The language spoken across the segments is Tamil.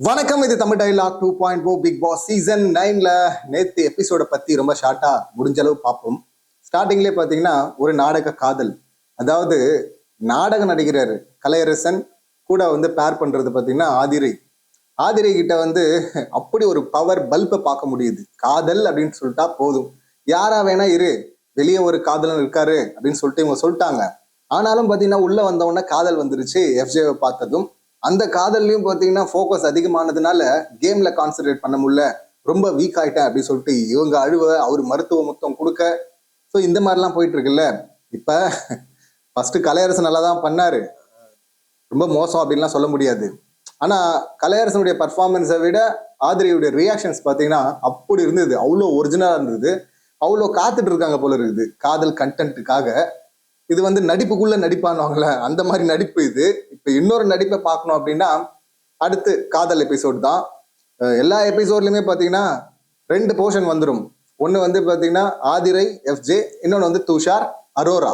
வணக்கம் இது Tamil dialogue two point o Bigg Boss season நைன்ல நேத்து எபிசோட பத்தி ரொம்ப ஷார்ட்டா முடிஞ்ச அளவு பார்ப்போம். ஸ்டார்டிங்லேயே பார்த்தீங்கன்னா ஒரு நாடக காதல். அதாவது நாடக நடிகர் கலையரசன் கூட வந்து பேர் பண்றது பார்த்தீங்கன்னா ஆதிரை. ஆதிரை கிட்ட வந்து அப்படி ஒரு பவர் பல்பை பார்க்க முடியுது. காதல் அப்படின்னு சொல்லிட்டா போதும். யாரா வேணா இரு வெளியே ஒரு காதலன் இருக்காரு அப்படின்னு சொல்லிட்டு இவங்க சொல்லிட்டாங்க. ஆனாலும் பார்த்தீங்கன்னா உள்ள வந்தவொடனே காதல் வந்துருச்சு. எஃப்ஜேவை பார்த்ததும் அந்த காதல்லையும் பார்த்தீங்கன்னா ஃபோக்கஸ் அதிகமானதுனால கேம்ல கான்சென்ட்ரேட் பண்ண முடியல. ரொம்ப வீக் ஆயிட்டேன் அப்படின்னு சொல்லிட்டு இவங்க அழுவ அவர் மருத்துவ மொத்தம் கொடுக்க. ஸோ இந்த மாதிரிலாம் போயிட்டு இருக்குல்ல. இப்போ ஃபர்ஸ்ட் கலையரசு நல்லா தான் பண்ணாரு. ரொம்ப மோசம் அப்படின்லாம் சொல்ல முடியாது. ஆனா கலையரசனுடைய பர்ஃபார்மன்ஸை விட ஆதிரியுடைய ரியாக்ஷன்ஸ் பார்த்தீங்கன்னா அப்படி இருந்தது. அவ்வளோ ஒரிஜினலாக இருந்தது. அவ்வளோ காத்துட்டு இருக்காங்க போல இருக்குது. காதல் கண்டென்ட்டுக்காக இது வந்து நடிப்புக்குள்ள நடிப்பானுவாங்கள அந்த மாதிரி நடிப்பு இது. இப்ப இன்னொரு நடிப்பை பார்க்கணும் அப்படின்னா அடுத்து காதல் எபிசோட் தான். எல்லா எபிசோட்லயுமே பாத்தீங்கன்னா ரெண்டு போர்ஷன் வந்துடும் ஒன்று வந்து பாத்தீங்கன்னா ஆதிரை எஃப்ஜே இன்னொன்னு வந்து துஷார் அரோரா.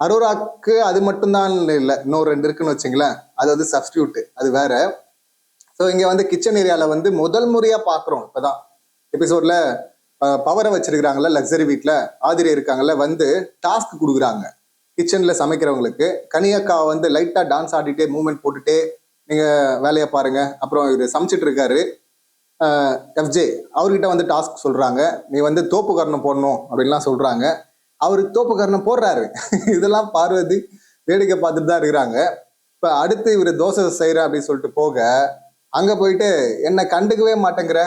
அரோராக்கு அது மட்டும்தான் இல்லை இன்னொரு ரெண்டு இருக்குன்னு வச்சுங்களேன். அது வந்து சப்ஸ்டியூட்டு அது வேற. ஸோ இங்க வந்து கிச்சன் ஏரியால வந்து முதல் முறையா பாக்குறோம் இப்பதான். எபிசோட்ல பவரை வச்சிருக்கிறாங்கல்ல லக்ஸரி வீட்டில் ஆதிரை இருக்காங்கல்ல வந்து டாஸ்க் கொடுக்குறாங்க. கிச்சன்ல சமைக்கிறவங்களுக்கு கனியக்கா வந்து லைட்டா டான்ஸ் ஆடிட்டே மூவ்மெண்ட் போட்டுட்டே நீங்க வேலையை பாருங்க. அப்புறம் இவர் சமைச்சிட்டு இருக்காரு. எஃப்ஜே அவர்கிட்ட வந்து டாஸ்க் சொல்றாங்க. நீ வந்து தோப்பு கரணம் போடணும் அப்படின்லாம் சொல்றாங்க. அவர் தோப்பு கரணம் போடுறாரு. இதெல்லாம் பார்வதி வேடிக்கை பார்த்துட்டு தான் இருக்கிறாங்க. இப்ப அடுத்து இவர் தோசை செய்யற அப்படின்னு சொல்லிட்டு போக அங்க போயிட்டு என்னை கண்டுக்கவே மாட்டேங்கிற.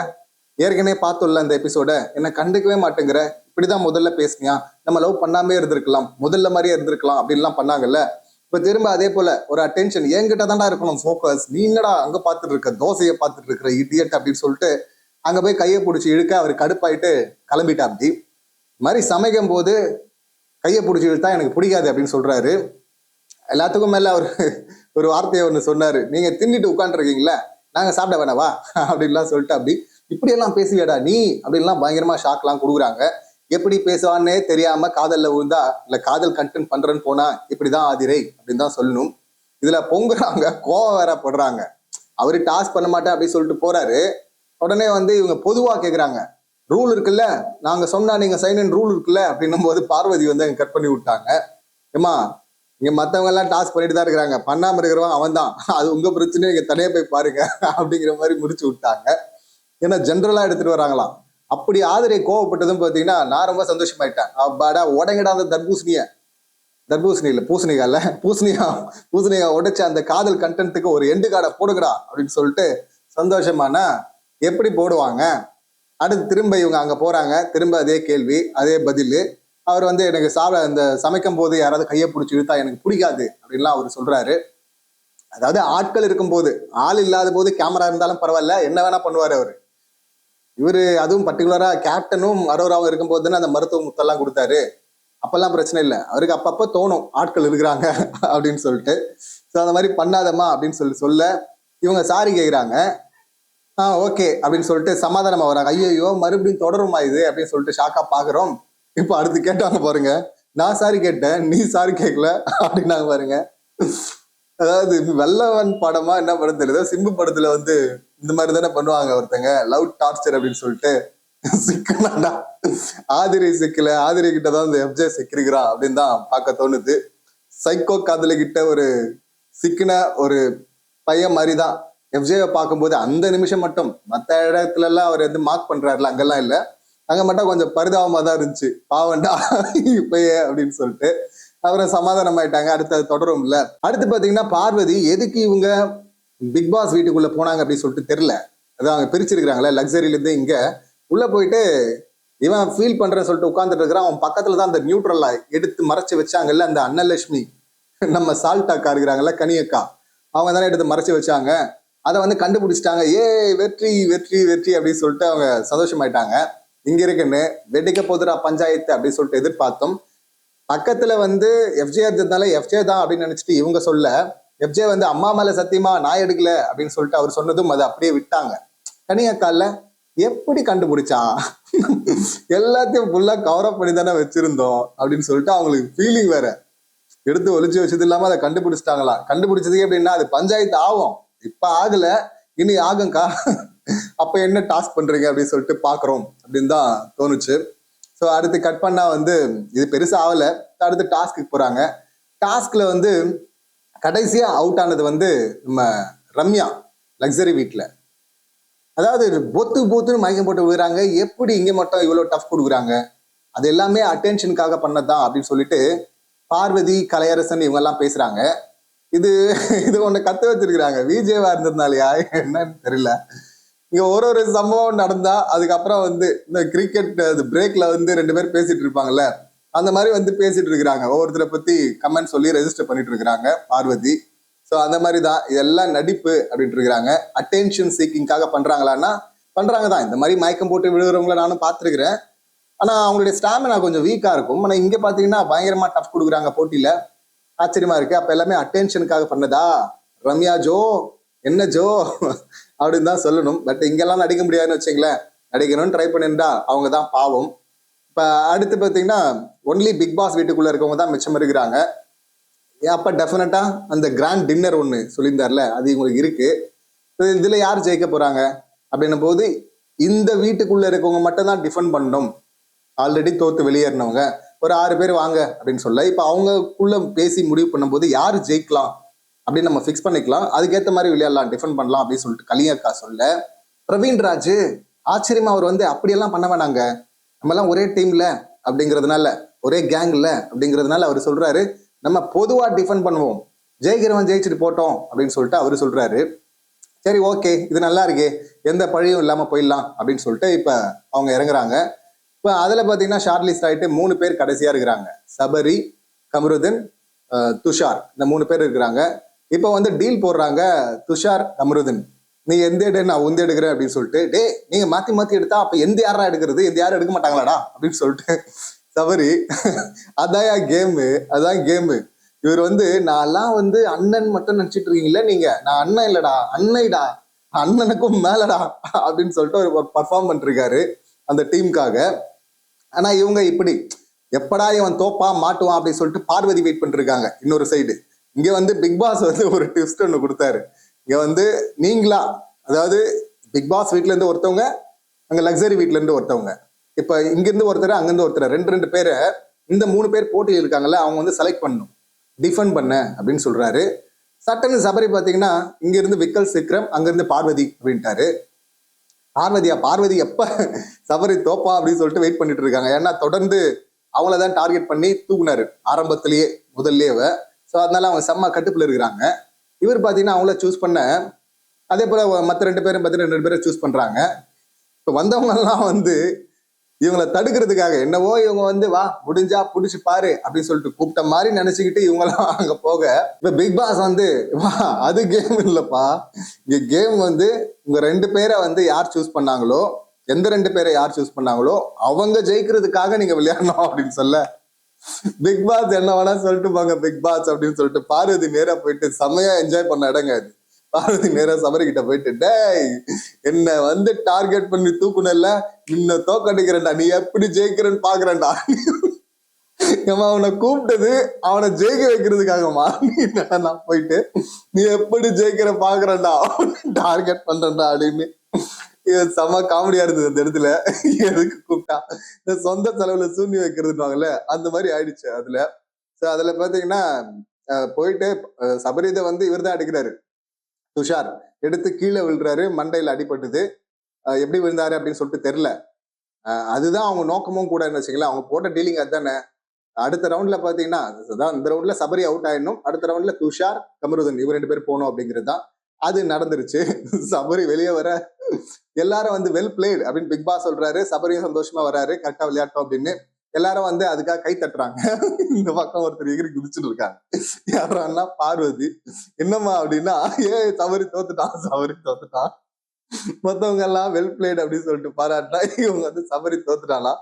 ஏற்கனவே பார்த்துள்ள அந்த எபிசோட என்னை கண்டுக்கவே மாட்டேங்கிற இப்படிதான் முதல்ல பேசுனியா? நம்ம லவ் பண்ணாமே இருந்திருக்கலாம் முதல்ல மாதிரியே இருந்திருக்கலாம் அப்படின்லாம் பண்ணாங்கல்ல. இப்ப திரும்ப அதே போல ஒரு அட்டென்ஷன் என்கிட்ட தான்டா இருக்கணும் ஃபோக்கஸ் நீ என்னடா அங்க பார்த்துட்டு இருக்க தோசையை பார்த்துட்டு இருக்கிற இடியட் அப்படின்னு சொல்லிட்டு அங்க போய் கையை பிடிச்சி இழுக்க அவர் கடுப்பாயிட்டு கிளம்பிட்டா அப்படி இது மாதிரி சமைக்கும் போது கையை பிடிச்சி இழுத்தா எனக்கு பிடிக்காது அப்படின்னு சொல்றாரு. எல்லாத்துக்கும் மேல அவர் ஒரு வார்த்தையை ஒன்று சொன்னாரு. நீங்க தின்னுட்டு உட்காந்துருக்கீங்களா நாங்க சாப்பிட வேணாவா? அப்படின்லாம் சொல்லிட்டு அப்படி இப்படியெல்லாம் பேசுவியாடா நீ? அப்படின்லாம் பயங்கரமா ஷாக்லாம் கொடுக்குறாங்க. எப்படி பேசுவான்னே தெரியாம காதல்ல விழுந்தா இல்ல காதல் கண்டென்ட் பண்றேன்னு போனா இப்படிதான் ஆதிரை அப்படின்னு தான் சொல்லணும். இதுல பொங்குறாங்க கோவம் வேற படுறாங்க. அவரு டாஸ்க் பண்ண மாட்டேன் அப்படின்னு சொல்லிட்டு போறாரு. உடனே வந்து இவங்க பொதுவா கேக்குறாங்க. ரூல் இருக்குல்ல? நாங்க சொன்னா நீங்க சைன் ரூல் இருக்குல்ல? அப்படின்னும் போது பார்வதி வந்து அங்க கட் பண்ணி விட்டாங்க. ஏமா இங்க மத்தவங்க எல்லாம் டாஸ்க் பண்ணிட்டு தான் இருக்கிறாங்க. பண்ணாம இருக்கிறவன் அவன் தான் அது உங்க பிரச்சனை நீங்க தனியா போய் பாருங்க. அப்படிங்கிற மாதிரி முடிச்சு விட்டாங்க. ஏன்னா ஜென்ரலா எடுத்துட்டு வராங்களாம். அப்படி ஆதிரை கோவப்பட்டதும் பாத்தீங்கன்னா நான் ரொம்ப சந்தோஷமாயிட்டேன். அப்பாடா உடங்கடா அந்த தர்பூசணிய. தர்பூசணி இல்ல பூசணிகா இல்ல. பூசணியா பூசணிகா உடைச்ச அந்த காதல் கண்டென்ட்டுக்கு ஒரு எண்டு கார்டை போடுங்கடா அப்படின்னு சொல்லிட்டு சந்தோஷமானா எப்படி போடுவாங்க? அடுத்து திரும்ப இவங்க அங்க போறாங்க. திரும்ப அதே கேள்வி அதே பதில். அவர் வந்து எனக்கு சாப்பிட அந்த சமைக்கும் போது யாராவது கையை பிடிச்சி இழுத்தா எனக்கு பிடிக்காது அப்படின்லாம் அவர் சொல்றாரு. அதாவது ஆட்கள் இருக்கும்போது ஆள் இல்லாத போது கேமரா இருந்தாலும் பரவாயில்ல என்ன வேணா பண்ணுவாரு அவரு. இவர் அதுவும் பர்டிகுலரா கேப்டனும் அரோராவும் இருக்கும்போது தானே அந்த மருத்துவ முத்தெல்லாம் கொடுத்தாரு. அப்பெல்லாம் பிரச்சனை இல்லை. அவருக்கு அப்பப்போ தோணும் ஆட்கள் இருக்கிறாங்க அப்படின்னு சொல்லிட்டு. ஸோ அந்த மாதிரி பண்ணாதம்மா அப்படின்னு சொல்லி சொல்ல இவங்க சாரி கேட்குறாங்க ஆ ஓகே அப்படின்னு சொல்லிட்டு சமாதானமா வராங்க ஐயோ மறுபடியும் தொடருமா இது அப்படின்னு சொல்லிட்டு ஷாக்கா பாக்குறோம். இப்போ அடுத்து கேட்டாங்க பாருங்க. நான் சாரி கேட்டேன் நீ சாரி கேட்கல அப்படின்னாங்க பாருங்க. அதாவது வெள்ளவன் படமா என்ன படம் தெரியுதோ? சிம்பு படத்துல வந்து இந்த மாதிரி தானே பண்ணுவாங்க ஒருத்தங்க. லவ் டார்ச்சர் அப்படின்னு சொல்லிட்டு. சிக்கனாடா ஆதிரை சிக்கல. ஆதிரை கிட்ட தான் இந்த எஃப்ஜே சிக்கிருக்கிறான் அப்படின்னு தான் பார்க்க தோணுது. சைக்கோ காதல கிட்ட ஒரு சிக்கின ஒரு பையன் மாதிரி தான் எஃப்ஜேவை பார்க்கும்போது அந்த நிமிஷம் மட்டும். மற்ற இடத்துல எல்லாம் அவர் வந்து மார்க் பண்றாருல அங்கெல்லாம் இல்லை. அங்க மட்டும் கொஞ்சம் பரிதாபமா தான் இருந்துச்சு. பாவண்டா இப்பயே அப்படின்னு சொல்லிட்டு. அப்புறம் சமாதானம் ஆயிட்டாங்க அடுத்து அது தொடரும் இல்ல அடுத்து பாத்தீங்கன்னா பார்வதி எதுக்கு இவங்க பிக் பாஸ் வீட்டுக்குள்ள போனாங்க அப்படின்னு சொல்லிட்டு தெரியல. அதான் அவங்க பிரிச்சிருக்கிறாங்களே லக்ஸரியில இருந்து இங்க. உள்ள போயிட்டு இவன் ஃபீல் பண்றேன்னு சொல்லிட்டு உட்காந்துட்டு இருக்கிறான். அவன் பக்கத்துல தான் அந்த நியூட்ரலா எடுத்து மறைச்சு வச்சாங்கல்ல அந்த அன்னலட்சுமி. நம்ம சால்டாக்கா இருக்கிறாங்கல்ல கனியக்கா. அவங்க தானே எடுத்து மறைச்சு வச்சாங்க. அதை வந்து கண்டுபிடிச்சிட்டாங்க. ஏ வெற்றி வெற்றி வெற்றி அப்படின்னு சொல்லிட்டு அவங்க சந்தோஷமாயிட்டாங்க. இங்க இருக்குன்னு வெடிக்க போதுரா பஞ்சாயத்து அப்படின்னு சொல்லிட்டு எதிர்பார்த்தோம் பக்கத்துல வந்து எஃப்ஜே இருந்ததுனால எஃப்ஜே தான் அப்படின்னு நினைச்சிட்டு இவங்க சொல்ல எஃப்ஜே வந்து அம்மா மேல சத்தியமா நான் எடுக்கல அப்படின்னு சொல்லிட்டு அவர் சொன்னதும் அதை அப்படியே விட்டாங்க. கனியக்கால எப்படி கண்டுபிடிச்சான்? எல்லாத்தையும் ஃபுல்லா கவர் அப் பண்ணி தானே வச்சிருந்தோம் அப்படின்னு சொல்லிட்டு அவங்களுக்கு ஃபீலிங் வேற. எடுத்து ஒளிச்சு வச்சது இல்லாம அதை கண்டுபிடிச்சிட்டாங்களாம் கண்டுபிடிச்சதுக்கு எப்படின்னா அது பஞ்சாயத்து ஆகும். இப்ப ஆகல இனி ஆகும்க்கா. அப்ப என்ன டாஸ்க் பண்றீங்க அப்படின்னு சொல்லிட்டு பாக்குறோம் அப்படின்னு தான் தோணுச்சு. ஸோ அடுத்து கட் பண்ணா வந்து இது பெருசா ஆகல அடுத்து டாஸ்க்கு போறாங்க. டாஸ்க்ல வந்து கடைசியா அவுட் ஆனது வந்து நம்ம ரம்யா லக்ஸரி வீட்டில் அதாவது பொத்து பொத்துன்னு மயக்கம் போட்டு விழுறாங்க. எப்படி இங்க மட்டும் இவ்வளோ டஃப் கொடுக்குறாங்க? அது எல்லாமே அட்டென்ஷனுக்காக பண்ணதான் அப்படின்னு சொல்லிட்டு பார்வதி கலையரசன் இவங்க எல்லாம் பேசுறாங்க. இது இது ஒண்ணு கத்து வச்சிருக்கிறாங்க. விஜயவா இருந்ததுனாலயா என்னன்னு தெரியல. இங்க ஒரு ஒரு சம்பவம் நடந்தா அதுக்கப்புறம் வந்து இந்த கிரிக்கெட் அது பிரேக்ல வந்து ரெண்டு பேர் பேசிட்டு இருப்பாங்கல்ல அந்த மாதிரி வந்து பேசிட்டு இருக்கிறாங்க. ஒவ்வொருத்தரை பத்தி கமெண்ட் சொல்லி ரெஜிஸ்டர் பண்ணிட்டு இருக்கிறாங்க பார்வதி. ஸோ அந்த மாதிரி தான் இதெல்லாம் நடிப்பு அப்படின்ட்டு இருக்கிறாங்க. அட்டென்ஷன் சீக்கிங்காக பண்றாங்களான்னா பண்றாங்க தான் இந்த மாதிரி மயக்கம் போட்டு விழுகிறவங்கள நானும் பார்த்துருக்கிறேன். ஆனா அவங்களுடைய ஸ்டாமினா கொஞ்சம் வீக்கா இருக்கும். ஆனா இங்க பாத்தீங்கன்னா பயங்கரமா டஃப் கொடுக்குறாங்க போட்டியில. ஆச்சரியமா இருக்கு. அப்ப எல்லாமே அட்டென்ஷனுக்காக பண்ணதா? ரம்யா ஜோ என்ன ஜோ? அப்படின்னு தான் சொல்லணும். பட் இங்கெல்லாம் நடிக்க முடியாதுன்னு வச்சுங்களேன் நடிக்கணும்னு ட்ரை பண்ணிருந்தா அவங்க தான் பாவம். இப்போ அடுத்து பார்த்தீங்கன்னா ஒன்லி பிக் பாஸ் வீட்டுக்குள்ள இருக்கவங்க தான் மிச்சம் இருக்கிறாங்க. அப்போ டெஃபினட்டாக அந்த கிராண்ட் டின்னர் ஒன்று சொல்லியிருந்தார்ல அது இவங்களுக்கு இருக்குது இதில் யார் ஜெயிக்க போகிறாங்க அப்படின்னும் போது இந்த வீட்டுக்குள்ளே இருக்கவங்க மட்டும் தான் டிஃபெண்ட் பண்ணணும். ஆல்ரெடி தோற்று வெளியேறினவங்க. ஒரு ஆறு பேர் வாங்க அப்படின்னு சொல்ல இப்போ அவங்களுக்குள்ள பேசி முடிவு பண்ணும்போது யார் ஜெயிக்கலாம்? அப்படின்னு நம்ம ஃபிக்ஸ் பண்ணிக்கலாம். அதுக்கேற்ற மாதிரி விளையாடலாம் டிஃபெண்ட் பண்ணலாம் அப்படின்னு சொல்லிட்டு கலியக்கா சொல்ல. பிரவீன் ராஜ் ஆச்சரியமா அவர் வந்து அப்படியெல்லாம் பண்ண வேணாங்க. நம்ம எல்லாம் ஒரே டீம்ல அப்படிங்கிறதுனால ஒரே கேங்ல அப்படிங்கிறதுனால அவர் சொல்றாரு நம்ம பொதுவா டிஃபெண்ட் பண்ணுவோம். ஜெயிக்கிறவன் ஜெயிச்சுட்டு போட்டோம் அப்படின்னு சொல்லிட்டு அவரு சொல்றாரு. சரி ஓகே இது நல்லா இருக்கே. எந்த பழியும் இல்லாம போயிடலாம் அப்படின்னு சொல்லிட்டு இப்ப அவங்க இறங்குறாங்க. இப்ப அதுல பாத்தீங்கன்னா ஷார்ட் லிஸ்ட் ஆயிட்டு மூணு பேர் கடைசியா இருக்கிறாங்க. சபரி கமருதன் துஷார். இந்த மூணு பேர் இருக்கிறாங்க. இப்போ வந்து டீல் போடுறாங்க துஷார் அமருதன். நீ எந்த எடு நான் உந்து எடுக்கிறேன் அப்படின்னு சொல்லிட்டு டே நீங்க மாத்தி மாத்தி எடுத்தா அப்ப எந்த யாரா எடுக்கிறது? எந்த யாரும் எடுக்க மாட்டாங்களாடா? அப்படின்னு சொல்லிட்டு தவறி அதான் கேமு அதான் கேமு இவர் வந்து நான்லாம் வந்து அண்ணன் மட்டும் நினைச்சிட்டு இருக்கீங்களா நீங்க? நான் அண்ணன் இல்லடா அன்னைடா அண்ணனுக்கும் மேலடா அப்படின்னு சொல்லிட்டு ஒரு பர்ஃபார்ம் பண்ணிருக்காரு அந்த டீமுக்காக ஆனா இவங்க இப்படி எப்படா இவன் தோப்பா மாட்டுவான் அப்படின்னு சொல்லிட்டு பார்வதி வெயிட் பண்ணிருக்காங்க இன்னொரு சைடு இங்க வந்து பிக் பாஸ் வந்து ஒரு ட்விஸ்ட் ஒன்று கொடுத்தாரு. இங்க வந்து நீங்களா அதாவது பிக் பாஸ் வீட்ல இருந்து ஒருத்தவங்க அங்க லக்ஸரி வீட்ல இருந்து ஒருத்தவங்க. இப்ப இங்க இருந்து ஒருத்தர் அங்க இருந்து ஒருத்தர் ரெண்டு ரெண்டு பேரை இந்த மூணு பேர் போட்டியில் இருக்காங்கல்ல அவங்க வந்து செலக்ட் பண்ணும் டிஃபெண்ட் பண்ண அப்படின்னு சொல்றாரு. சட்டன்னு சபரி பாத்தீங்கன்னா இங்க இருந்து விக்கல் சிக்ரம் அங்க இருந்து பார்வதி அப்படின்ட்டாரு. பார்வதியா பார்வதி எப்ப சபரி தோப்பா அப்படின்னு சொல்லிட்டு வெயிட் பண்ணிட்டு இருக்காங்க. ஏன்னா தொடர்ந்து அவங்கள தான் டார்கெட் பண்ணி தூக்குனாரு. ஆரம்பத்திலேயே முதல்லயே ஸோ அதனால அவங்க செம்ம கட்டுப்பில் இருக்கிறாங்க. இவர் பார்த்தீங்கன்னா அவங்கள சூஸ் பண்ண அதே போல் மற்ற ரெண்டு பேரும் பார்த்தீங்கன்னா ரெண்டு பேரும் சூஸ் பண்ணுறாங்க இப்போ வந்தவங்கெல்லாம் வந்து இவங்கள தடுக்கிறதுக்காக என்னவோ இவங்க வந்து வா முடிஞ்சா பிடிச்சி பாரு அப்படின்னு சொல்லிட்டு கூப்பிட்ட மாதிரி நினைச்சுக்கிட்டு இவங்கெல்லாம் அங்க போக. இப்ப பிக் பாஸ் வந்து வா அது கேம் இல்லப்பா. இங்க கேம் வந்து உங்க ரெண்டு பேரை வந்து யார் சூஸ் பண்ணாங்களோ எந்த ரெண்டு பேரை யார் சூஸ் பண்ணாங்களோ அவங்க ஜெயிக்கிறதுக்காக நீங்க விளையாடணும் அப்படின்னு சொல்ல. பிக் பாஸ் என்ன வேணா சொல்லிட்டு போங்க பிக் பாஸ் அப்படின்னு சொல்லிட்டு பார்வதி நேரா போயிட்டு செமையா என்ஜாய் பண்ண இடங்க அது. பார்வதி நேரா சமரி கிட்ட போயிட்டு டேய் என்ன வந்து டார்கெட் பண்ணி தூக்குனல்ல? நின்ன தோக்கடிக்கிறேன்டா நீ எப்படி ஜெயிக்கிறேன்னு பாக்குறேன்டா. ஏம்மா அவனை கூப்பிட்டது அவனை ஜெயிக்க வைக்கிறதுக்காகமா நீ நான் போயிட்டு நீ எப்படி ஜெயிக்கிற பாக்குறேன்டா டார்கெட் பண்றேன்டா அப்படின்னு செம காமெடியா இருந்தது அந்த இடத்துல. எதுக்கு கூப்பிட்டா? இந்த சொந்த செலவுல சூனி வைக்கிறதுவாங்கல்ல அந்த மாதிரி ஆயிடுச்சு அதுல. சோ அதுல பாத்தீங்கன்னா போயிட்டு அஹ், சபரிதை வந்து இவர் தான் அடிக்கிறாரு துஷார். எடுத்து கீழே விழுறாரு மண்டையில அடிபட்டுது. எப்படி விழுந்தாரு அப்படின்னு சொல்லிட்டு தெரியல. அஹ், அதுதான் அவங்க நோக்கமும் கூட வச்சுக்கலாம் அவங்க போட்ட டீலிங் அதுதானே. அடுத்த ரவுண்ட்ல பாத்தீங்கன்னா அதான் இந்த ரவுண்ட்ல சபரி அவுட் ஆயிடணும். அடுத்த ரவுண்ட்ல துஷார் கமருதன் இவர் ரெண்டு பேர் போகணும் அப்படிங்கிறது தான். அது நடந்துருச்சு. சபரி வெளியே வர எல்லாரும் வந்து வெல் பிளேட் அப்படின்னு பிக் பாஸ் சொல்றாரு. சபரியும் சந்தோஷமா வராரு. கரெக்டா விளையாட்டோம் அப்படின்னு. எல்லாரும் வந்து அதுக்காக கை தட்டுறாங்க. இந்த பக்கம் ஒருத்தர் எகிரி குதிச்சுட்டு இருக்காங்க. யாரா பார்வதி. என்னம்மா அப்படின்னா ஏ சவரி தோத்துட்டான் சவரி தோத்துட்டான். மத்தவங்க எல்லாம் வெல் பிளேட் அப்படின்னு சொல்லிட்டு பாராட்டினா இவங்க வந்து சபரி தோத்துட்டானா?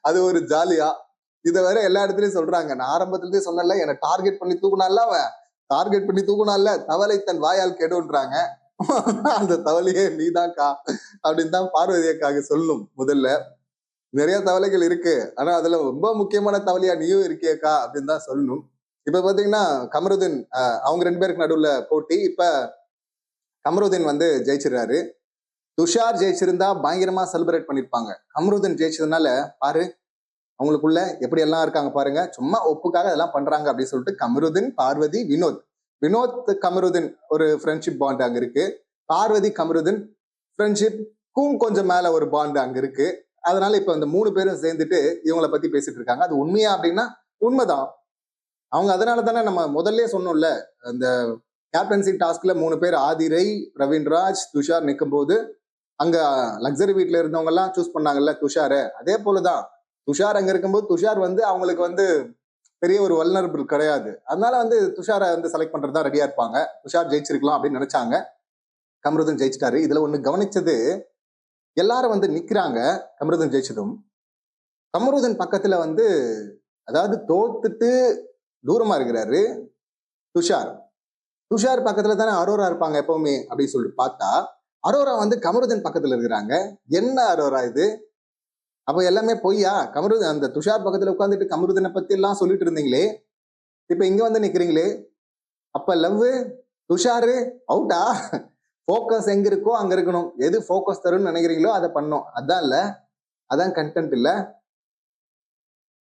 அது ஒரு ஜாலியா. இதை வேற எல்லா இடத்துலயும் சொல்றாங்க. நான் ஆரம்பத்துலயே சொன்னல என்னை டார்கெட் பண்ணி தூக்குனால அவன். டார்கெட் பண்ணி தூக்குனால தவளை தன் வாயால் கெடுன்றாங்க. அந்த தவளையே நீதான்க்கா அப்படின்னு தான் பார்வதி அக்காக்கு சொல்லணும் முதல்ல. நிறைய தவளைகள் இருக்கு. ஆனா அதுல ரொம்ப முக்கியமான தவளையா நீயும் இருக்கியக்கா அப்படின்னு தான் சொல்லணும் இப்ப பாத்தீங்கன்னா கமருதீன் அவங்க ரெண்டு பேருக்கு நடுவுல போட்டி. இப்ப கமருதீன் வந்து ஜெயிச்சிடுறாரு. துஷார் ஜெயிச்சிருந்தா பயங்கரமா செலிப்ரேட் பண்ணிருப்பாங்க. கமருதீன் ஜெயிச்சதுனால பாரு அவங்களுக்குள்ள எப்படி எல்லாம் இருக்காங்க பாருங்க. சும்மா ஒப்புக்காக இதெல்லாம் பண்றாங்க அப்படின்னு சொல்லிட்டு கமருதீன் பார்வதி வினோத். வினோத் கமருதீன் ஒரு ஃப்ரெண்ட்ஷிப் பாண்ட் அங்க இருக்கு. பார்வதி கமருதீன் ஃப்ரெண்ட்ஷிப்க்கும் கொஞ்சம் மேல ஒரு பாண்ட் அங்க இருக்கு. அதனால இப்ப இந்த மூணு பேரும் சேர்ந்துட்டு இவங்களை பத்தி பேசிட்டு இருக்காங்க. அது உண்மையா அப்படின்னா உண்மைதான். அவங்க அதனால தானே நம்ம முதல்ல சொன்னோம்ல அந்த கேப்டன்சி டாஸ்க்ல மூணு பேர் ஆதிரை ரவீன்ராஜ் துஷார் நிற்கும் போது அங்க லக்ஸரி வீட்ல இருந்தவங்க எல்லாம் சூஸ் பண்ணாங்கல்ல துஷாரு. அதே போலதான் துஷார் அங்க இருக்கும்போது துஷார் வந்து அவங்களுக்கு வந்து பெரிய ஒரு வல்னரபிள் கிடையாது. அதனால வந்து துஷாரை வந்து செலக்ட் பண்றதா ரெடியா இருப்பாங்க. துஷார் ஜெயிச்சிருக்கலாம் அப்படின்னு நினைச்சாங்க. கமருதன் ஜெயிச்சிட்டாரு. இதுல ஒண்ணு கவனிச்சது எல்லாரும் வந்து நிக்கிறாங்க கமருதன் ஜெயிச்சதும். கமருதன் பக்கத்துல வந்து அதாவது தோத்துட்டு தூரமா இருக்கிறாரு துஷார். துஷார் பக்கத்துல தானே அரோரா இருப்பாங்க எப்பவுமே அப்படின்னு சொல்லிட்டு பார்த்தா அரோரா வந்து கமருதன் பக்கத்துல இருக்கிறாங்க. என்ன அரோரா இது? அப்போ எல்லாமே பொய்யா? கமருதன் அந்த துஷார் பக்கத்துல உட்காந்துட்டு கமருதனை பத்தி எல்லாம் சொல்லிட்டு இருந்தீங்களே? இப்ப இங்க வந்து நிக்கிறீங்களே? அப்ப லவ் துஷாரு அவுட்டா ஃபோக்கஸ் எங்க இருக்கோ அங்க இருக்கணும். எது ஃபோக்கஸ் தரும்னு நினைக்கிறீங்களோ அதை பண்ணோம். அதான் இல்ல. அதான் கண்டென்ட் இல்ல.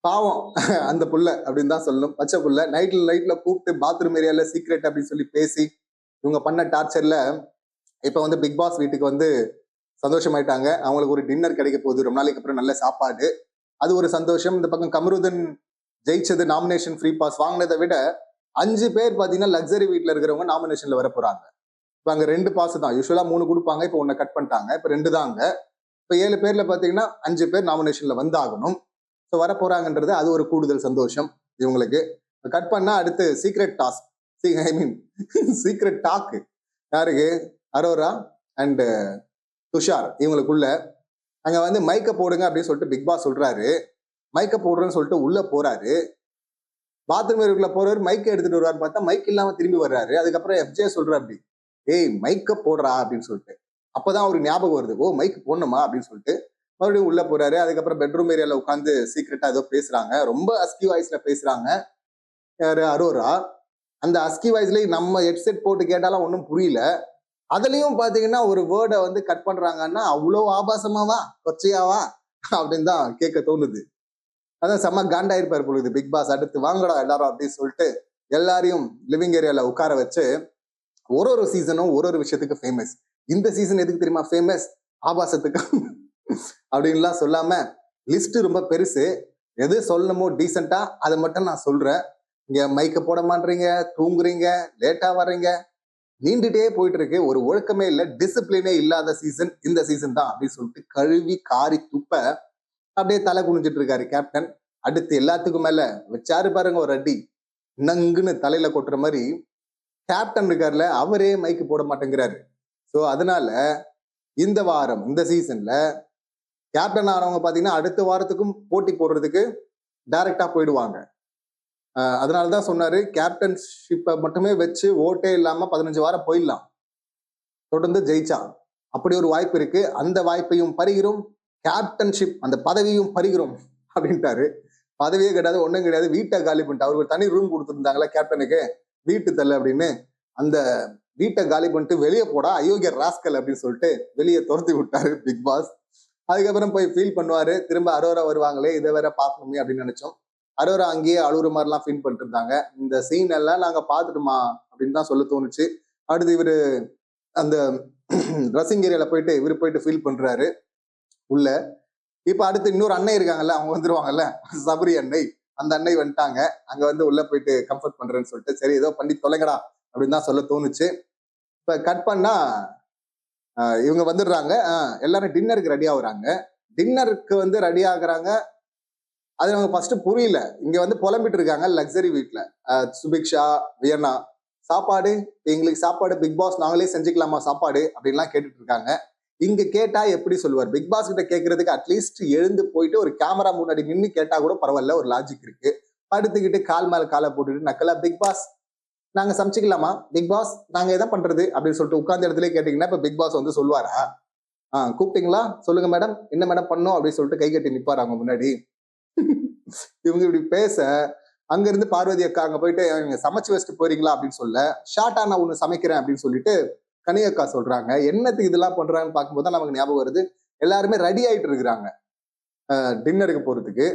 பாவம். அந்த புள்ள அப்படின்னு தான் சொல்லணும் பச்சை புள்ள. நைட்ல நைட்ல கூப்பிட்டு பாத்ரூம் ஏரியால சீக்ரெட் அப்படின்னு சொல்லி பேசி இவங்க பண்ண டார்ச்சர்ல இப்ப வந்து பிக் பாஸ் வீட்டுக்கு வந்து சந்தோஷமாயிட்டாங்க. அவங்களுக்கு ஒரு டின்னர் கிடைக்க போகுது. ரொம்ப நாளைக்கு அப்புறம் நல்ல சாப்பாடு. அது ஒரு சந்தோஷம். இந்த பக்கம் கமருதன் ஜெயிச்சது நாமினேஷன் ஃப்ரீ பாஸ் வாங்கினதை விட அஞ்சு பேர் பார்த்தீங்கன்னா லக்ஸரி வீட்டில் இருக்கிறவங்க நாமினேஷன்ல வர போறாங்க. இப்போ அங்கே ரெண்டு பாஸ் தான். யூஸ்வலாக மூணு கொடுப்பாங்க. இப்போ ஒன்று கட் பண்ணிட்டாங்க. இப்போ ரெண்டு தான் அங்கே. இப்போ ஏழு பேரில் பார்த்தீங்கன்னா அஞ்சு பேர் நாமினேஷனில் வந்தாகணும். ஸோ வர போகிறாங்கன்றது அது ஒரு கூடுதல் சந்தோஷம் இவங்களுக்கு. கட் பண்ணால் அடுத்து secret task I mean secret dog யாருக்கு? அரோரா அண்டு துஷார் இவங்களுக்குள்ள. அங்கே வந்து மைக்க போடுங்க அப்படின்னு சொல்லிட்டு பிக் பாஸ் சொல்றாரு. மைக்க போடுறேன்னு சொல்லிட்டு உள்ள போறாரு. பாத்ரூம் இருக்குள்ள போறாரு மைக்க எடுத்துட்டு வருவாரு பார்த்தா மைக் இல்லாம திரும்பி வர்றாரு. அதுக்கப்புறம் எஃப்ஜே சொல்றாரு அப்படி. ஏய் மைக்க போடுறா அப்படின்னு சொல்லிட்டு. அப்பதான் அவருக்கு ஞாபகம் வருது. ஓ மைக் போடணுமா? அப்படின்னு சொல்லிட்டு. மறுபடியும் உள்ள போறாரு. அதுக்கப்புறம் பெட்ரூம் ஏரியால உட்காந்து சீக்கிரட்டா ஏதோ பேசுறாங்க. ரொம்ப அஸ்கி வாய்ஸ்ல பேசுறாங்க. யாரு? அரோரா. அந்த அஸ்கி வாய்ஸ்ல நம்ம ஹெட்செட் போட்டு கேட்டாலும் ஒன்றும் புரியல. அதுலயும் பாத்தீங்கன்னா ஒரு வேர்டை வந்து கட் பண்றாங்கன்னா அவ்வளோ ஆபாசமாவா? கொச்சையாவா? அப்படின்னு தான் கேட்க தோணுது. அதான் செம்ம காண்டாயிருப்பார் பொழுது. பிக் பாஸ் அடுத்து வாங்கடா எல்லாரும் அப்படின்னு சொல்லிட்டு எல்லாரையும் லிவிங் ஏரியால உட்கார வச்சு ஒரு ஒரு சீசனும் ஒரு ஒரு விஷயத்துக்கு ஃபேமஸ் இந்த சீசன் எதுக்கு தெரியுமா? ஃபேமஸ் ஆபாசத்துக்கு. அப்படின்லாம் சொல்லாம லிஸ்ட் ரொம்ப பெருசு. எது சொல்லணுமோ டீசெண்டா அதை மட்டும் நான் சொல்றேன். இங்க மைக்க போட மாட்டீங்க தூங்குறீங்க லேட்டா வர்றீங்க. நீண்டுட்டே போயிட்டு இருக்கு ஒரு ஒழுக்கமே இல்லை டிசிப்ளினே இல்லாத சீசன் இந்த சீசன் தான் அப்படின்னு சொல்லிட்டு கழுவி காரி துப்ப அப்படியே தலை குனிஞ்சிட்டு இருக்காரு கேப்டன் அடுத்து எல்லாத்துக்கும் மேல வச்சாரு பாருங்க ஒரு அடி. நங்குன்னு தலையில கொட்டுற மாதிரி கேப்டன் இருக்கார்ல அவரே மைக்கு போட மாட்டேங்கிறாரு. ஸோ அதனால இந்த வாரம் இந்த சீசன்ல கேப்டன் ஆனவங்க பார்த்தீங்கன்னா அடுத்த வாரத்துக்கும் போட்டி போடுறதுக்கு டைரக்டா போயிடுவாங்க. அதனால தான் சொன்னாரு கேப்டன்ஷிப்பை மட்டுமே வச்சு ஓட்டே இல்லாம பதினஞ்சு வாரம் போயிடலாம். தொடர்ந்து ஜெயிச்சா. அப்படி ஒரு வாய்ப்பு இருக்கு. அந்த வாய்ப்பையும் பருகிறோம் கேப்டன்ஷிப் அந்த பதவியும் பருகிறோம் அப்படின்ட்டாரு. பதவியே கிடையாது ஒன்றும் கிடையாது. வீட்டை காலி பண்ணிட்டு அவருக்கு தனி ரூம் கொடுத்துருந்தாங்களா கேப்டனுக்கு வீட்டு தள்ளு அப்படின்னு. அந்த வீட்டை காலி பண்ணிட்டு வெளியே போடா அயோக்கிய ராஸ்கல் அப்படின்னு சொல்லிட்டு வெளியே துரத்தி விட்டாரு பிக் பாஸ். அதுக்கப்புறம் போய் ஃபீல் பண்ணுவாரு. திரும்ப அரோரா வருவாங்களே இதை வேற பார்க்கணுமே அப்படின்னு நினைச்சோம். அரோரா அங்கேயே அழுகுற மாதிரிலாம் ஃபீல் பண்ணிட்டு இருந்தாங்க இந்த சீன் எல்லாம் நாங்க பார்த்துட்டுமா அப்படின்னு தான் சொல்ல தோணுச்சு. அடுத்து இவரு அந்த ட்ரெஸ்ஸிங் ஏரியால போயிட்டு இவர் போயிட்டு ஃபீல் பண்றாரு. உள்ள இப்ப அடுத்து இன்னொரு அன்னை இருக்காங்கல்ல அவங்க வந்துருவாங்கல்ல சபரி அன்னை. அந்த அன்னை வந்துட்டாங்க. அங்க வந்து உள்ள போயிட்டு கம்ஃபர்ட் பண்றேன்னு சொல்லிட்டு சரி ஏதோ பண்ணி தொலைங்கடா அப்படின்னு தான் சொல்ல தோணுச்சு. இப்ப கட் பண்ணா இவங்க வந்துடுறாங்க. எல்லாரும் டின்னருக்கு ரெடி ஆகுறாங்க. டின்னருக்கு வந்து ரெடி ஆகுறாங்க. அது நமக்கு ஃபர்ஸ்ட் புரியல. இங்க வந்து புலம்பிட்டு இருக்காங்க லக்ஸரி வீட்டுல சுபிக்ஷா வியன்னா சாப்பாடு எங்களுக்கு சாப்பாடு பிக் பாஸ் நாங்களே செஞ்சுக்கலாமா சாப்பாடு? அப்படின்லாம் கேட்டுட்டு இருக்காங்க இங்க கேட்டா எப்படி சொல்லுவார்? பிக் பாஸ் கிட்ட கேட்கறதுக்கு அட்லீஸ்ட் எழுந்து போயிட்டு ஒரு கேமரா முன்னாடி நின்று கேட்டா கூட பரவாயில்ல ஒரு லாஜிக் இருக்கு. படுத்துக்கிட்டு கால் மேல காலை போட்டுட்டு நக்கலா பிக் பாஸ் நாங்க சமைச்சிக்கலாமா? பிக் பாஸ் நாங்க எதை பண்றது? அப்படின்னு சொல்லிட்டு உட்கார்ந்த இடத்துல கேட்டீங்கன்னா இப்ப பிக் பாஸ் வந்து சொல்லுவாரா? ஆ கூப்பிட்டீங்களா? சொல்லுங்க மேடம் என்ன மேடம் பண்ணும்? அப்படின்னு சொல்லிட்டு கை கட்டி நிப்பாரு அவங்க முன்னாடி. இவங்க இப்படி பேச அங்கிருந்து பார்வதி அக்கா அங்க போயிட்டு நீங்க சமைச்சு வச்சுட்டு போறீங்களா? அப்படின்னு சொல்ல ஷார்ட்டா நான் ஒண்ணு சமைக்கிறேன் அப்படின்னு சொல்லிட்டு கனியக்கா சொல்றாங்க. என்னத்துக்கு இதெல்லாம் பண்றாங்கன்னு பார்க்கும்போது தான் நமக்கு ஞாபகம் வருது. எல்லாருமே ரெடி ஆயிட்டு இருக்கிறாங்க. டின்னருக்கு போறதுக்கு.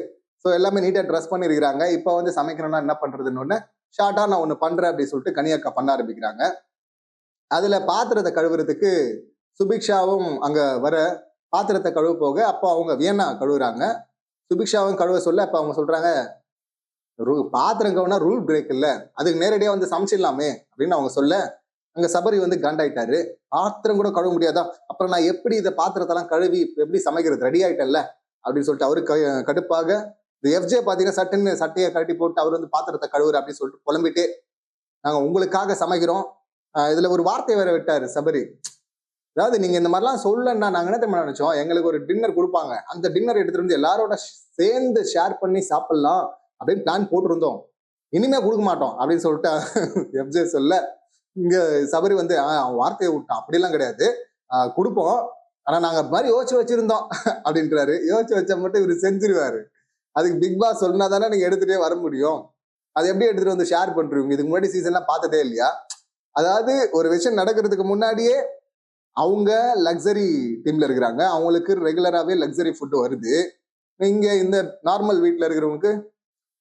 ஸோ எல்லாமே நீட்டாக ட்ரெஸ் பண்ணியிருக்கிறாங்க இப்போ வந்து சமைக்கணும்னா என்ன பண்றதுன்னு ஒன்று ஷார்ட்டாக நான் ஒன்று பண்றேன் அப்படின்னு சொல்லிட்டு கனியக்கா பண்ண ஆரம்பிக்கிறாங்க. அதுல பாத்திரத்தை கழுவுறதுக்கு சுபிக்ஷாவும் அங்க வர பாத்திரத்தை கழுவ போக அப்போ அவங்க வியன்னா கழுவுறாங்க. சுபிக்ஷாவும் கழுவ சொல்ல அப்ப அவங்க சொல்றாங்க "ரூ- பாத்திரம் கவனா ரூல் பிரேக் இல்ல. அதுக்கு நேரடியா வந்து சமைச்சிடலாமே அப்படின்னு அவங்க சொல்ல அங்க சபரி வந்து காண்டாயிட்டாரு. பாத்திரம் கூட கழுவ முடியாதா? அப்புறம் நான் எப்படி இந்த பாத்திரத்தெல்லாம் கழுவி எப்படி சமைக்கிறது? ரெடி ஆயிட்டேன்ல அப்படின்னு சொல்லிட்டு அவரு க- கடுப்பாக இந்த எஃப்ஜே பாத்தீங்கன்னா சட்டுன்னு சட்டையை கட்டி போட்டு அவர் வந்து பாத்திரத்தை கழுவுற அப்படின்னு சொல்லிட்டு புலம்பிட்டு நாங்க உங்களுக்காக சமைக்கிறோம். இதில் இதுல ஒரு வார்த்தை வேற விட்டாரு சபரி. அதாவது நீங்க இந்த மாதிரிலாம் சொல்லன்னா நாங்க என்ன தெரியுமா நினைச்சோம்? எங்களுக்கு ஒரு டின்னர் கொடுப்பாங்க. அந்த டின்னர் எடுத்துட்டு வந்து எல்லாரோட சேர்ந்து ஷேர் பண்ணி சாப்பிடலாம் அப்படின்னு பிளான் போட்டிருந்தோம். இனிமே கொடுக்க மாட்டோம் அப்படின்னு சொல்லிட்டு எஃப்ஜே சொல்ல இங்க சபரி வந்து அவன் வார்த்தையை விட்டான். அப்படிலாம் கிடையாது. கொடுப்போம். ஆனா நாங்க அது மாதிரி யோசிச்சு வச்சிருந்தோம் அப்படின்றாரு. யோசிச்சு வச்சா மட்டும் இவர் செஞ்சிருவாரு. அதுக்கு பிக் பாஸ் சொன்னா தானே நீங்க எடுத்துட்டே வர முடியும். அது எப்படி எடுத்துட்டு வந்து ஷேர் பண்றீங்க? இதுக்கு முன்னாடி சீசன்லாம் பார்த்ததே இல்லையா? அதாவது ஒரு விஷயம் நடக்கிறதுக்கு முன்னாடியே அவங்க லக்ஸரி டீம்ல இருக்கிறாங்க. அவங்களுக்கு ரெகுலராகவே லக்ஸரி ஃபுட்டு வருது. இங்க இந்த நார்மல் வீட்டில் இருக்கிறவங்களுக்கு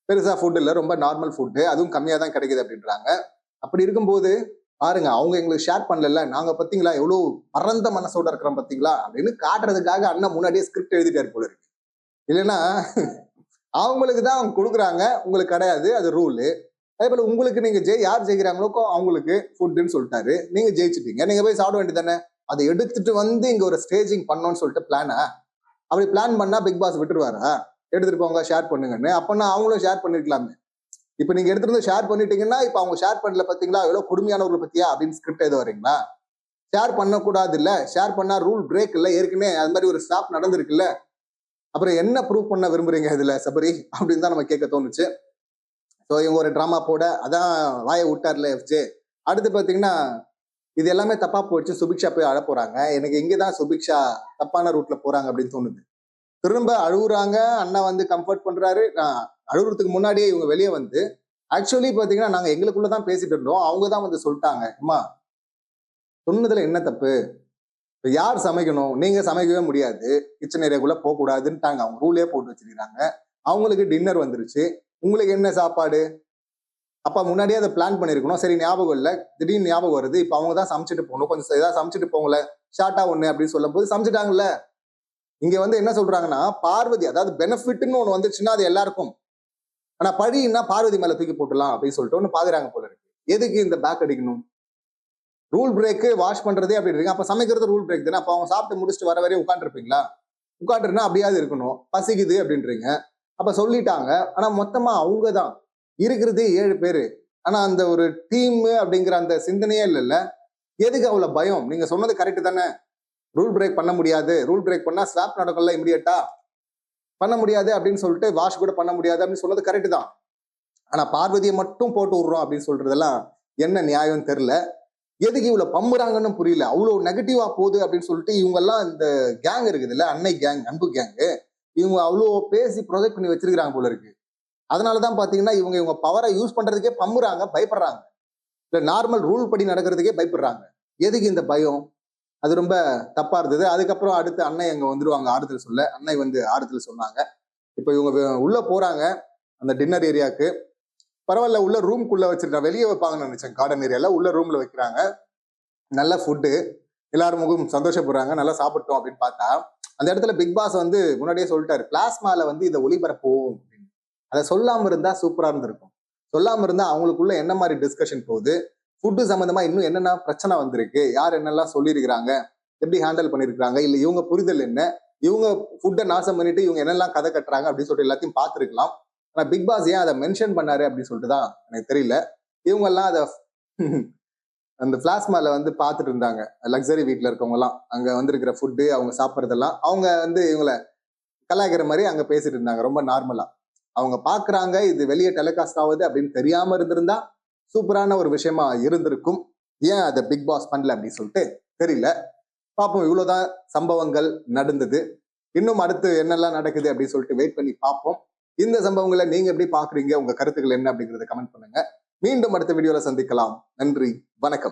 பெருசா ஃபுட் இல்லை ரொம்ப நார்மல் ஃபுட்டு அதுவும் கம்மியாக தான் கிடைக்குது அப்படின்றாங்க. அப்படி இருக்கும்போது பாருங்க அவங்க எங்களுக்கு ஷேர் பண்ணல நாங்க பாத்தீங்களா எவ்வளவு பரந்த மனசோட இருக்கிறோம் பாத்தீங்களா அப்படின்னு காட்டுறதுக்காக அண்ணன் முன்னாடியே ஸ்கிரிப்ட் எழுதிட்டாரு போல இருக்கு. இல்லைன்னா அவங்களுக்கு தான் அவங்க கொடுக்குறாங்க உங்களுக்கு கிடையாது அது ரூலு அதே போல உங்களுக்கு நீங்க ஜெய் யார் ஜெயிக்கிறாங்களோ அவங்களுக்கு ஃபுட்டுன்னு சொல்லிட்டாரு. நீங்க ஜெயிச்சிட்டீங்க. நீங்க போய் சாப்பிட வேண்டியது தானே? அதை எடுத்துட்டு வந்து இங்க ஒரு ஸ்டேஜிங் பண்ணோம்னு சொல்லிட்டு பிளானா அப்படி பிளான் பண்ணா பிக் பாஸ் விட்டுருவாரா? எடுத்துட்டு போங்க ஷேர் பண்ணுங்கன்னு. அப்பன்னா அவங்களும் ஷேர் பண்ணிருக்கலாமே. இப்ப நீங்க எடுத்துட்டு வந்து ஷேர் பண்ணிட்டீங்கன்னா இப்ப அவங்க ஷேர் பண்ணல பாத்தீங்களா? எவ்வளவு கொடுமையானவர்களை பத்தியா? அப்படின்னு ஸ்கிரிப்ட் எது வரீங்களா? ஷேர் பண்ணக்கூடாது இல்ல ஷேர் பண்ணா ரூல் பிரேக் இல்ல. ஏற்கனவே அது மாதிரி ஒரு ஸ்டாப் நடந்திருக்குல்ல. அப்புறம் என்ன ப்ரூவ் பண்ண விரும்புறீங்க இதுல சபரி? அப்படின்னு தான் நம்ம கேட்க தோணுச்சு. ஸோ இவங்க ஒரு ட்ராமா போட அதான் வாயை விட்டார்ல எஃப்ஜே அடுத்து பாத்தீங்கன்னா இது எல்லாமே தப்பா போயிடுச்சு. சுபிக்ஷா போய் அழ போறாங்க. எனக்கு இங்கதான் சுபிக்ஷா தப்பான ரூட்ல போறாங்க அப்படின்னு தோணுது. திரும்ப அழுகுறாங்க அண்ணா வந்து கம்ஃபர்ட் பண்றாரு. அழுகுறதுக்கு முன்னாடியே இவங்க வெளியே வந்து ஆக்சுவலி பாத்தீங்கன்னா நாங்க எங்களுக்குள்ளதான் பேசிட்டு இருந்தோம். அவங்க தான் வந்து சொல்லிட்டாங்க. அம்மா சொன்னதுல என்ன தப்பு? யார் சமைக்கணும்? நீங்க சமைக்கவே முடியாது. கிச்சன் ஏரியாக்குள்ள போக கூடாதுன்ட்டாங்க அவங்க ரூலே போட்டு வச்சிருக்காங்க அவங்களுக்கு டின்னர் வந்துருச்சு. உங்களுக்கு என்ன சாப்பாடு? அப்ப முன்னாடியே அதை பிளான் பண்ணிருக்கணும். சரி ஞாபகம் இல்ல. திடீர்னு ஞாபகம் வருது. இப்ப அவங்க தான் சமைச்சிட்டு போகணும். கொஞ்சம் ஏதாவது சமைச்சிட்டு போங்கள. ஷார்ட்டா ஒண்ணு அப்படின்னு சொல்லும் போது சமைச்சிட்டாங்கல்ல. இங்க வந்து என்ன சொல்றாங்கன்னா பார்வதி அதாவது பெனிஃபிட்னு ஒண்ணு வந்துச்சுன்னா அது எல்லாருக்கும். ஆனா பழின்னா பார்வதி மேல தூக்கி போட்டுலாம் அப்படின்னு சொல்லிட்டு ஒன்னு பாக்குறாங்க போல இருக்கு. எதுக்கு இந்த பேக் அடிக்கணும்? ரூல் பிரேக்கு வாஷ் பண்றதே அப்படி இருக்கு. அப்ப சமைக்கிறது ரூல் பிரேக் தானே. அப்ப அவங்க சாப்பிட்டு முடிச்சுட்டு வர வரையும் உட்காந்துருப்பீங்களா உட்காந்துருன்னா அப்படியாவது இருக்கணும். பசிக்குது அப்படின்றீங்க. அப்ப சொல்லிட்டாங்க. ஆனா மொத்தமா அவங்க தான். இருக்கிறதே ஏழு பேர். ஆனால் அந்த ஒரு டீம் அப்படிங்கிற அந்த சிந்தனையே இல்லைல்ல? எதுக்கு அவ்வளோ பயம்? நீங்கள் சொன்னது கரெக்டு தானே. ரூல் பிரேக் பண்ண முடியாது. ரூல் பிரேக் பண்ணால் ஸ்லாப் நடக்கும்ல இமிடியட்டா பண்ண முடியாது அப்படின்னு சொல்லிட்டு வாஷ் கூட பண்ண முடியாது அப்படின்னு சொன்னது கரெக்டு தான். ஆனால் பார்வதியை மட்டும் போட்டு விடுறோம் அப்படின்னு சொல்றதெல்லாம் என்ன நியாயம்னு தெரில எதுக்கு இவ்வளோ பம்புறாங்கன்னு புரியல. அவ்வளோ நெகட்டிவா போகுது அப்படின்னு சொல்லிட்டு இவங்கெல்லாம் இந்த கேங் இருக்குதுல்ல அன்னை கேங் அன்பு கேங்கு இவங்க அவ்வளோ பேசி ப்ரொஜெக்ட் பண்ணி வச்சிருக்கிறாங்க போல இருக்கு. அதனாலதான் பாத்தீங்கன்னா இவங்க இவங்க பவரை யூஸ் பண்றதுக்கே பம்புறாங்க பயப்படுறாங்க. இல்லை நார்மல் ரூல் படி நடக்கிறதுக்கே பயப்படுறாங்க. எதுக்கு இந்த பயம்? அது ரொம்ப தப்பா இருந்தது. அதுக்கப்புறம் அடுத்து அன்னை அங்கே வந்துருவாங்க ஆறுதல் சொல்ல. அன்னை வந்து ஆறுதல் சொன்னாங்க. இப்போ இவங்க உள்ளே உள்ள போறாங்க அந்த டின்னர் ஏரியாவுக்கு பரவாயில்ல உள்ள ரூம்குள்ள வச்சிருக்கேன் வெளியே வைப்பாங்கன்னு நினைச்சேன். கார்டன் ஏரியால உள்ள ரூம்ல வைக்கிறாங்க. நல்ல ஃபுட்டு எல்லாரும் முகம் சந்தோஷப்படுறாங்க. நல்லா சாப்பிட்டோம் அப்படின்னு பார்த்தா அந்த இடத்துல பிக் பாஸ் வந்து முன்னாடியே சொல்லிட்டாரு. பிளாஸ்மால வந்து இதை ஒளிபரப்போம் அதை சொல்லாமல் இருந்தால் சூப்பராக இருந்திருக்கும். சொல்லாமல் இருந்தால் அவங்களுக்குள்ள என்ன மாதிரி டிஸ்கஷன் போகுது? ஃபுட்டு சம்மந்தமாக இன்னும் என்னென்ன பிரச்சனை வந்திருக்கு? யார் என்னெல்லாம் சொல்லியிருக்கிறாங்க? எப்படி ஹேண்டில் பண்ணியிருக்கிறாங்க? இல்லை இவங்க புரிதல் என்ன? இவங்க ஃபுட்டை நாசம் பண்ணிட்டு இவங்க என்னெல்லாம் கதை கட்டுறாங்க அப்படின்னு சொல்லிட்டு எல்லாத்தையும் பார்த்துருக்கலாம். ஆனால் பிக் பாஸ் ஏன் அதை மென்ஷன் பண்ணாரு அப்படின்னு சொல்லிட்டு தான் எனக்கு தெரியல. இவங்கெல்லாம் அதை அந்த பிளாஸ்மால வந்து பார்த்துட்டு இருந்தாங்க. லக்ஸரி வீட்டில் இருக்கவங்கலாம் அங்கே வந்திருக்கிற ஃபுட்டு அவங்க சாப்பிட்றதெல்லாம். அவங்க வந்து இவங்கள கலாய்க்கிற மாதிரி அங்கே பேசிட்டு இருந்தாங்க. ரொம்ப நார்மலாக அவங்க பாக்குறாங்க இது வெளியே டெலிகாஸ்ட் ஆகுது அப்படின்னு தெரியாம இருந்திருந்தா சூப்பரான ஒரு விஷயமா இருந்திருக்கும். ஏன் அதை பிக் பாஸ் பண்ணல அப்படின்னு சொல்லிட்டு தெரியல. பார்ப்போம் இவ்வளவுதான் சம்பவங்கள் நடந்தது. இன்னும் அடுத்து என்னெல்லாம் நடக்குது அப்படின்னு சொல்லிட்டு வெயிட் பண்ணி பார்ப்போம் இந்த சம்பவங்களை நீங்க எப்படி பாக்குறீங்க? உங்க கருத்துக்கள் என்ன அப்படிங்கறத கமெண்ட் பண்ணுங்க. மீண்டும் அடுத்த வீடியோல சந்திக்கலாம். நன்றி வணக்கம்.